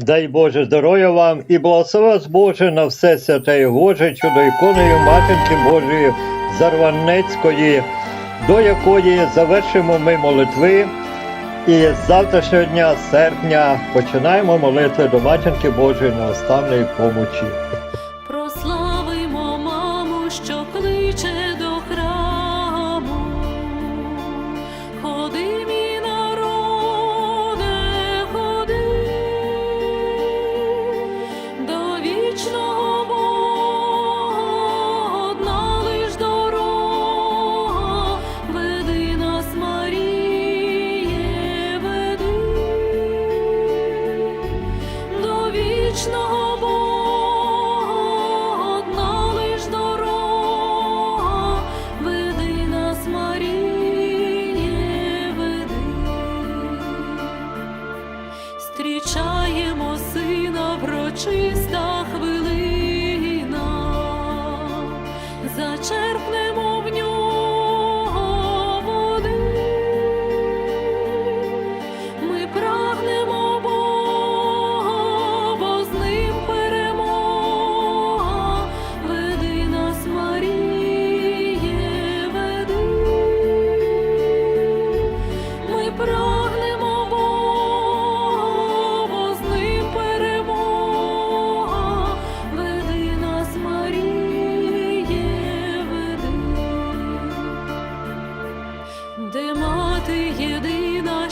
Дай Боже здоров'я вам і благослови вас Боже на все святе і Боже, чудо іконою Матінки Божої Зарванецької, до якої завершимо ми молитви. І з завтрашнього дня, серпня, починаємо молитви до Матінки Божої неостанної помочі. До єдина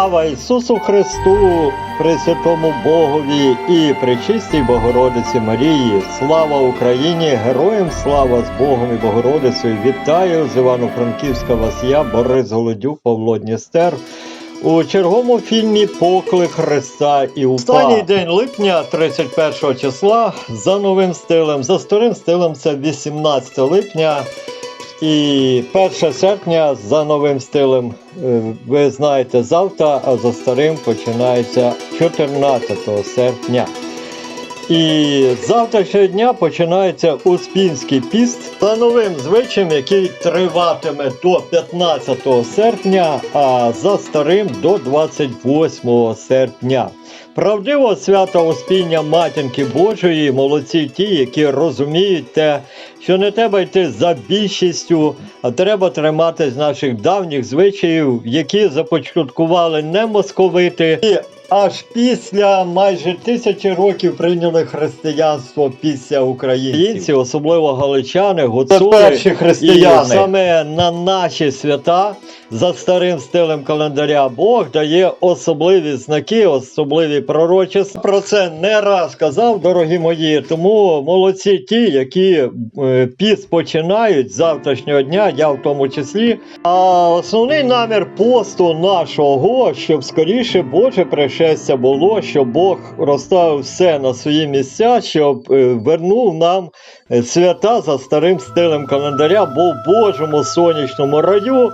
Слава Ісусу Христу, Пресвятому Богові і Пречистій Богородиці Марії. Слава Україні! Героям слава з Богом і Богородицею! Вітаю з Івано-Франківська вас я, Борис Голодюк, Павло Дністер. У черговому фільмі Поклик Христа і УПА. Останній день липня, 31 числа, за новим стилем, за старим стилем це 18 липня. І 1 серпня за новим стилем, е, ви знаєте, завтра, а за старим починається 14 серпня. І з завтрашнього дня починається Успінський піст за новим звичаєм, який триватиме до 15 серпня, а за старим до 28 серпня. Правдиво свято Успіння Матінки Божої, молодці ті, які розуміють те, що не треба йти за більшістю, а треба триматись наших давніх звичаїв, які започаткували не московити. І аж після майже тисячі років прийняли християнство після українців, особливо галичани, гуцули. перші християни. І саме на наші свята за старим стилем календаря Бог дає особливі знаки, особливі пророчі. Про це не раз казав, дорогі мої. Тому молодці ті, які е, піст починають з завтрашнього дня, я в тому числі. А основний намір посту нашого, щоб скоріше Боже пришестя було, щоб Бог розставив все на свої місця, щоб е, вернув нам е, свята за старим стилем календаря, бо в Божому сонячному раю.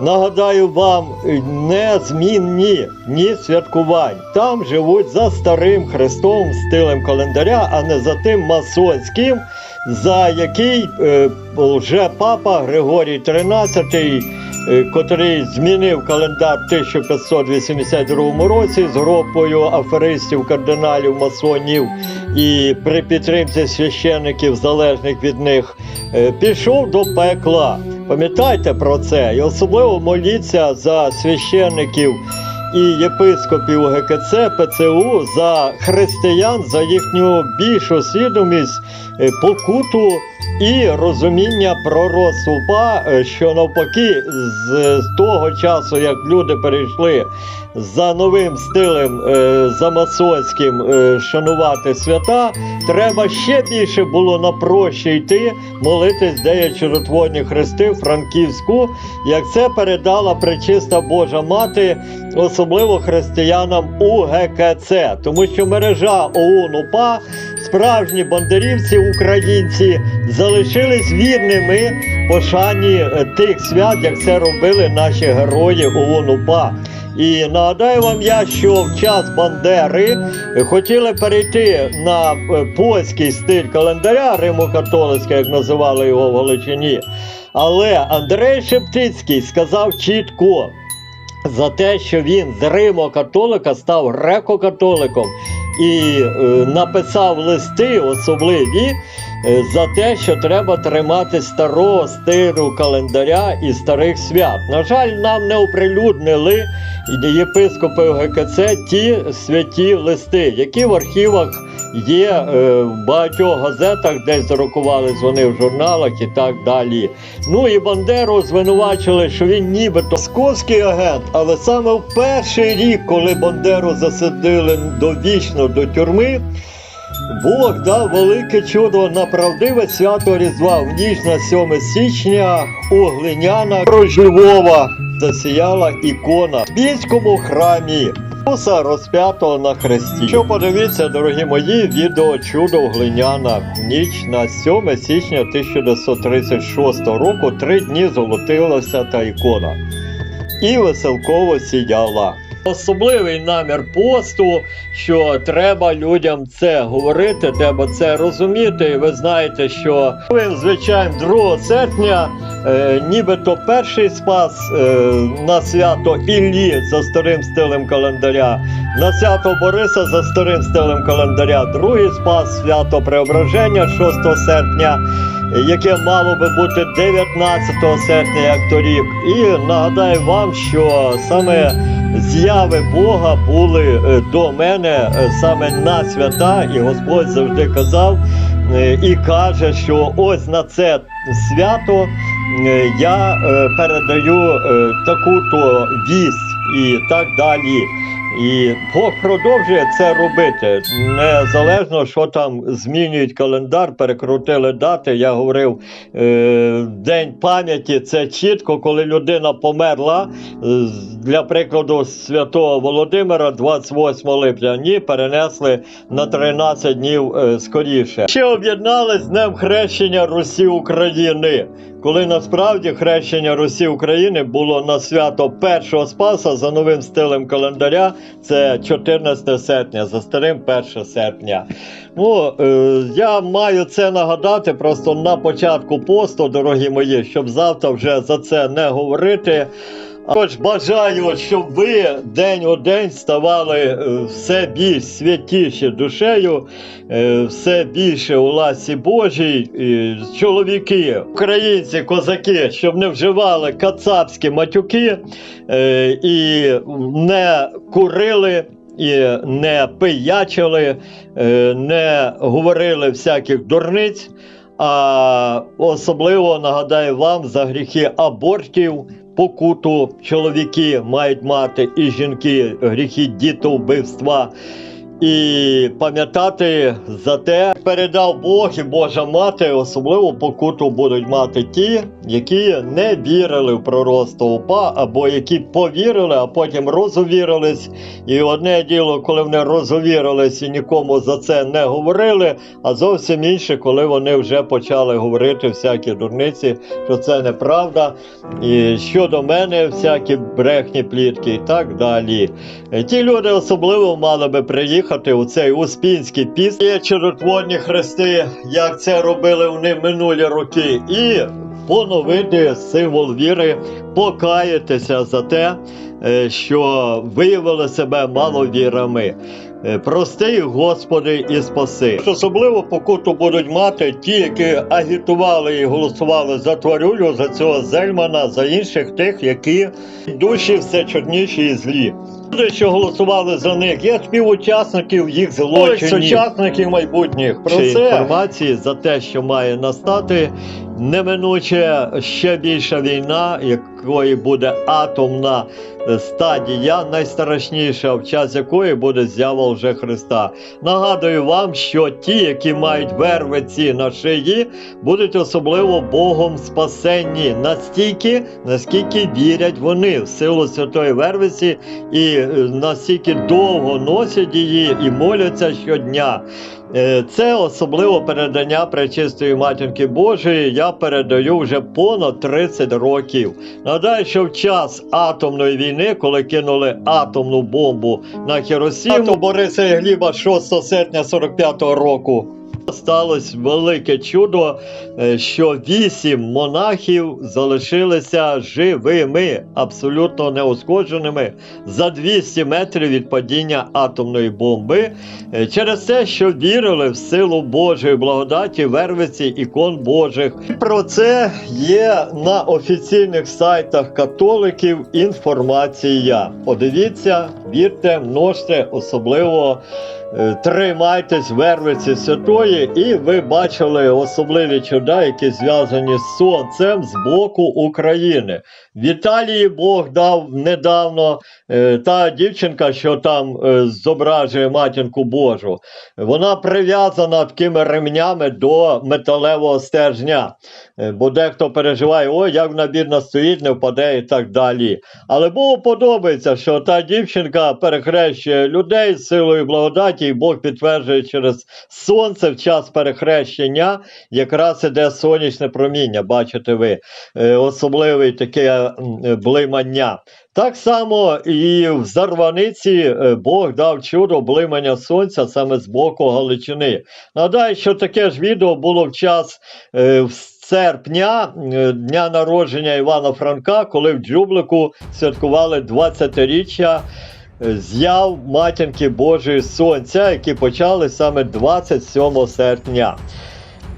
Нагадаю вам, е, незмінні ні святкувань. Там живуть за старим хрестовим стилем календаря, а не за тим масонським, за який вже папа Григорій XIII, котрий змінив календар в 1582 році з групою аферистів, кардиналів, масонів і при підтримці священиків, залежних від них, е, пішов до пекла. Пам'ятайте про це і особливо моліться за священиків і єпископів ГКЦ, ПЦУ, за християн, за їхню більшу свідомість, е, покуту і розуміння пророцтв УПА, е, що навпаки, з, того часу, як люди перейшли за новим стилем е, за масонським е, шанувати свята, треба ще більше було на проще йти, молитись, де хрести Франківську, як це передала пречиста Божа Мати, особливо християнам УГКЦ, тому що мережа ОУН УПА, справжні бандерівці, українці залишились вірними пошані е, тих свят, як це робили наші герої ОУН УПА. І нагадаю вам я, що в час Бандери хотіли перейти на е, польський стиль календаря Римо-католицький, як називали його в Галичині. Але Андрей Шептицький сказав чітко за те, що він з Римо-католика став греко-католиком і е, написав листи особливі. Е, За те, що треба тримати старого стилю календаря і старих свят. На жаль, нам не оприлюднили єпископи ГКЦ ті святі листи, які в архівах є е, в багатьох газетах, десь зарокували вони в журналах і так далі. Ну і Бандеру звинувачили, що він нібито московський агент, але саме в перший рік, коли Бандеру засадили довічно до тюрми. Бог дав велике чудо на правдиве свято Різдва в ніч на 7 січня у глиняна Львова засіяла ікона в Бійському храмі Ісуса розп'ятого на хресті. Що подивіться, дорогі мої, відео чудо в глиняна в ніч на 7 січня 1936 року. Три дні золотилася та ікона і веселково сіяла. Особливий намір посту, що треба людям це говорити, треба це розуміти. І ви знаєте, що звичайно, 2 серпня, е, нібито перший спас е, на свято Іллі за старим стилем календаря, на свято Бориса за старим стилем календаря, другий спас свято Преображення 6 серпня яке мало би бути 19 серпня, як торік. І нагадаю вам, що саме зяви Бога були е, до мене е, саме на свята, і Господь завжди казав е, і каже, що ось на це свято я передаю е, таку-то вість і так далі. І Бог продовжує це робити. Незалежно, що там змінюють календар, перекрутили дати. Я говорив, е, День пам'яті це чітко, коли людина померла. е, Для прикладу, святого Володимира, 28 липня, ні, перенесли на 13 днів е, скоріше. Ще об'єднали з Днем хрещення Русі України. Коли насправді хрещення Русі України було на свято першого Спаса за новим стилем календаря, це 14 серпня, за старим 1 серпня. Ну, е, я маю це нагадати просто на початку посту, дорогі мої, щоб завтра вже за це не говорити. Також бажаю, щоб ви день у день ставали е, все більш святіші душею, е, все більше у ласі Божій. Чоловіки, українці, козаки, щоб не вживали кацапські матюки е, і не курили. І не пиячили, не говорили всяких дурниць, а особливо нагадаю вам за гріхи абортів, покуту чоловіки мають мати і жінки гріхи дітовбивства. І пам'ятати за те, передав Бог і Божа мати, особливо покуту будуть мати ті, які не вірили в пророцтво УПА, або які повірили, а потім розувірились. І одне діло, коли вони розувірились і нікому за це не говорили, а зовсім інше, коли вони вже почали говорити всякі дурниці, що це неправда. І щодо мене, всякі брехні плітки і так далі. Ті люди особливо мали би приїхати у цей Успінський піст. Є чудотворні хрести, як це робили вони минулі роки, і поновити символ віри, покаятися за те, е, що виявили себе маловірами. Е, Прости, Господи, і спаси. Особливо покуту будуть мати ті, які агітували і голосували за тварюлю, за цього Зельмана, за інших тих, які душі все чорніші і злі. Люди, що голосували за них, є співучасників їх злочинів. Сучасників майбутніх. Про це інформації за те, що має настати неминуче ще більша війна, якої буде атомна стадія, найстрашніша, в час якої буде з'ява вже Христа. Нагадую вам, що ті, які мають вервиці на шиї, будуть особливо Богом спасенні настільки, наскільки вірять вони в силу святої вервиці і е, настільки довго носять її і моляться щодня. Е, Це особливо передання Пречистої Матінки Божої. Я передаю вже понад 30 років. Нагадаю, що в час атомної війни, коли кинули атомну бомбу на Хіросіму Бориса і Гліба 6 серпня 45-го року. Сталося велике чудо, е, що вісім монахів залишилися живими, абсолютно неушкодженими за 200 метрів від падіння атомної бомби, е, через те, що вірили в силу Божої благодаті, вервиці ікон Божих. Про це є на офіційних сайтах католиків інформація. Подивіться, вірте, множте, особливо. Е, Тримайтесь вервиці святої, і ви бачили особливі чуда, які зв'язані з сонцем з боку України. В Італії Бог дав недавно е, та дівчинка, що там е, зображує матінку Божу. Вона прив'язана такими ремнями до металевого стержня. Е, Бо дехто переживає, ой, як вона бідна стоїть, не впаде і так далі. Але Богу подобається, що та дівчинка перехрещує людей з силою благодаті, і Бог підтверджує через сонце в час перехрещення, якраз іде сонячне проміння, бачите ви, е, особливий таке е, блимання. Так само і в Зарваниці Бог дав чудо блимання сонця саме з боку Галичини. Нагадаю, що таке ж відео було в час в серпня, е, дня народження Івана Франка, коли в Джублику святкували 20-річчя е, з'яв матінки Божої Сонця, які почали саме 27 серпня.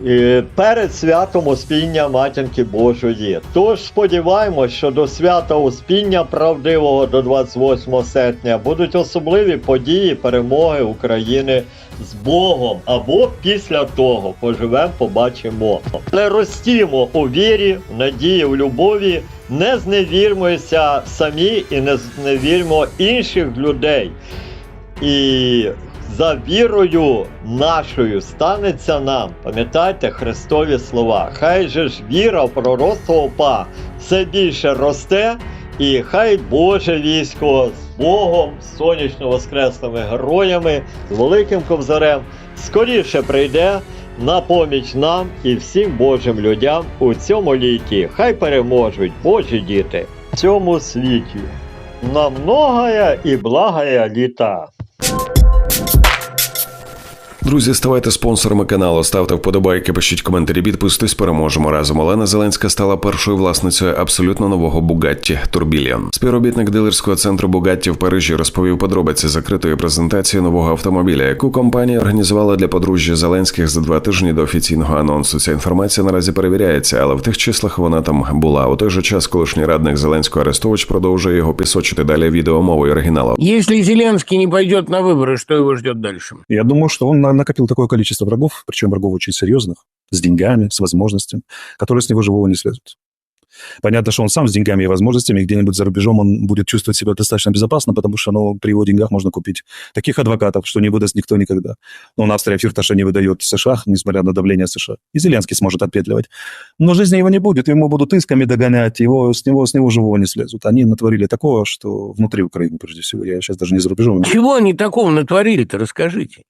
Е, Перед святом Успіння Матінки Божої. Тож сподіваємось, що до свята Успіння правдивого до 28 серпня будуть особливі події перемоги України з Богом. Або після того поживемо, побачимо. Але ростімо у вірі, в надії, в любові, не зневірмося самі і не зневірмо інших людей. І за вірою нашою станеться нам, пам'ятайте Христові слова. Хай же ж віра в пророцтво ОПА все більше росте, і хай Боже військо з Богом, сонячно воскресними героями, з великим ковзарем скоріше прийде на поміч нам і всім Божим людям у цьому літі. Хай переможуть Божі діти в цьому світі. На многое і благая літа. Друзі, ставайте спонсорами каналу, ставте вподобайки, пишіть коментарі, підписуйтесь, переможемо разом. Олена Зеленська стала першою власницею абсолютно нового Бугатті Турбіліон. Співробітник дилерського центру Бугатті в Парижі розповів подробиці закритої презентації нового автомобіля, яку компанія організувала для подружжя Зеленських за два тижні до офіційного анонсу. Ця інформація наразі перевіряється, але в тих числах вона там була. У той же час колишній радник Зеленського Арестович продовжує його пісочити далі відеомовою оригіналу. Если Зеленский не пойдет на выборы, что его ждет дальше? Я думаю, что он на- накопил такое количество врагов, причем врагов очень серьезных, с деньгами, с возможностями, которые с него живого не слезут. Понятно, что он сам с деньгами и возможностями, где-нибудь за рубежом он будет чувствовать себя достаточно безопасно, потому что ну, при его деньгах можно купить таких адвокатов, что не выдаст никто никогда. Но он Австрия Фирташа не выдает США, несмотря на давление США. И Зеленский сможет отпетливать. Но жизни его не будет, ему будут исками догонять, его, с, него, с него живого не слезут. Они натворили такого, что внутри Украины, прежде всего. Я сейчас даже не за рубежом. Чего они такого натворили-то, расскажите.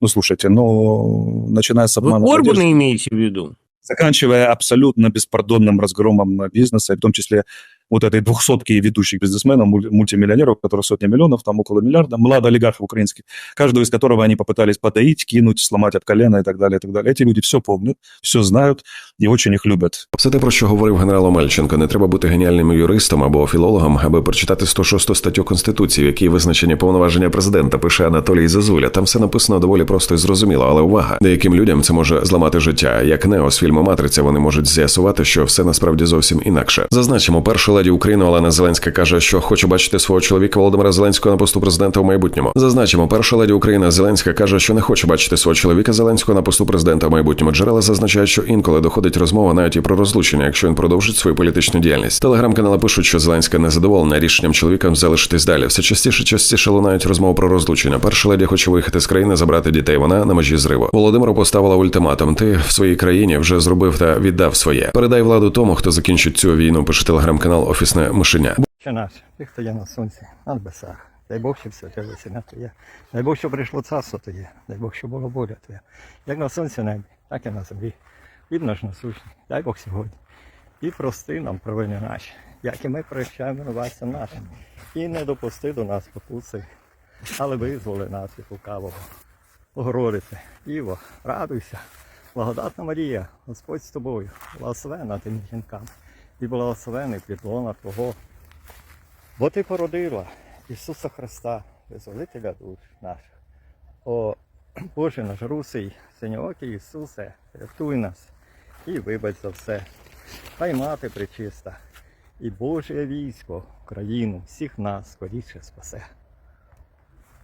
Ну, слушайте, ну, начиная с Вы обмана... Орбана продаж, имеете в виду? заканчивая абсолютно беспардонным разгромом бизнеса, в том числе вот этой двухсотки ведущих бизнесменов, муль- мультимиллионеров, у которых сотни миллионов, там около миллиарда, младоолигархов украинских, каждого из которого они попытались подоить, кинуть, сломать от колена и так далее, и так далее. Эти люди все помнят, все знают и очень их любят. Все те, про що говорив генерал Омельченко, не треба бути геніальним юристом або філологом, аби прочитати 106 статтю Конституції, в якій визначення повноваження президента пише Анатолій Зазуля. Там все написано доволі просто і зрозуміло, але увага, деяким людям це може зламати життя. Як Нео з фільму Матриця, вони можуть з'ясувати, що все насправді зовсім інакше. Зазначимо, перша владі України Олена Зеленська каже, що хоче бачити свого чоловіка Володимира Зеленського на посту президента в майбутньому. Зазначимо, перша леді України Зеленська каже, що не хоче бачити свого чоловіка Зеленського на посту президента в майбутньому. Джерела зазначають, що інколи доходить розмова навіть і про розлучення, якщо він продовжить свою політичну діяльність. Телеграм-канали пишуть, що Зеленська не задоволена рішенням чоловіка залишитись далі. Все частіше частіше лунають розмови про розлучення. Перша леді хоче виїхати з країни, забрати дітей. Вона на межі зриву. Володимиру поставила ультиматум. Ти в своїй країні вже зробив та віддав своє. Передай владу тому, хто закінчить цю війну. Пише телеграм-канал Офісне мишеня. Наш, ти хто є на сонці, на небесах. Дай Бог, щоб все на твоє. Дай Бог, щоб прийшло царство твоє. Дай Бог, щоб була воля твоя. Як на сонці небі, так і на землі. Хліб наш насущний. Дай Бог сьогодні. І прости нам провини наші, як і ми прощаємо винуватцям нашим. І не допусти до нас покуси, але визволи нас від лукавого. Богородице, Іво, радуйся, благодатна Марія, Господь з тобою, благословена тим жінкам, і благословений підлона Твого. Бо Ти породила Ісуса Христа, визволителя душ наших. О Боже наш русий, синьоокий Ісусе, рятуй нас і вибач за все. Хай мати причиста, і Боже військо, Україну, всіх нас скоріше спасе.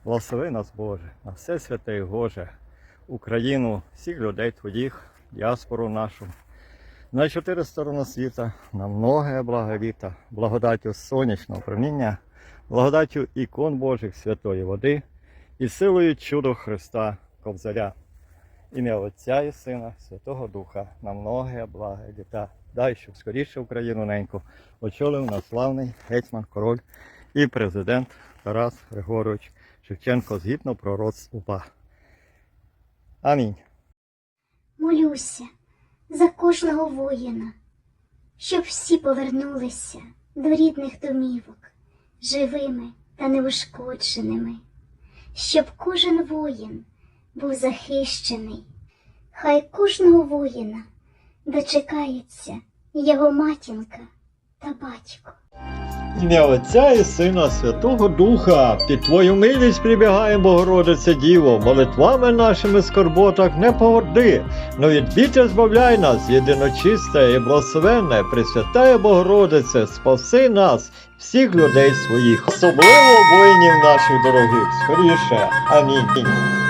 Благослови нас, Боже, на все святе і Боже, Україну, всіх людей Твоїх, діаспору нашу, на чотири сторони світа, на многе благовіта, благодаттю сонячного проміння, благодаттю ікон Божих святої води і силою чудо Христа Ковзаря. Ім'я Отця і Сина, Святого Духа, на многе благе літа. Дай, щоб скоріше Україну неньку очолив нас славний гетьман, король і президент Тарас Григорович Шевченко згідно пророцтв УПА. Амінь. Молюся за кожного воїна, щоб всі повернулися до рідних домівок, живими та неушкодженими, щоб кожен воїн був захищений, хай кожного воїна дочекається його матінка та батько. Ім'я Отця і Сина Святого Духа, під Твою милість прибігаємо, Богородице Діво, молитвами нашими скорботах не погоди, но від біти збавляй нас, єдиночисте і благословенне, Пресвятая Богородице, спаси нас, всіх людей своїх, особливо воїнів наших дорогих, скоріше. Амінь.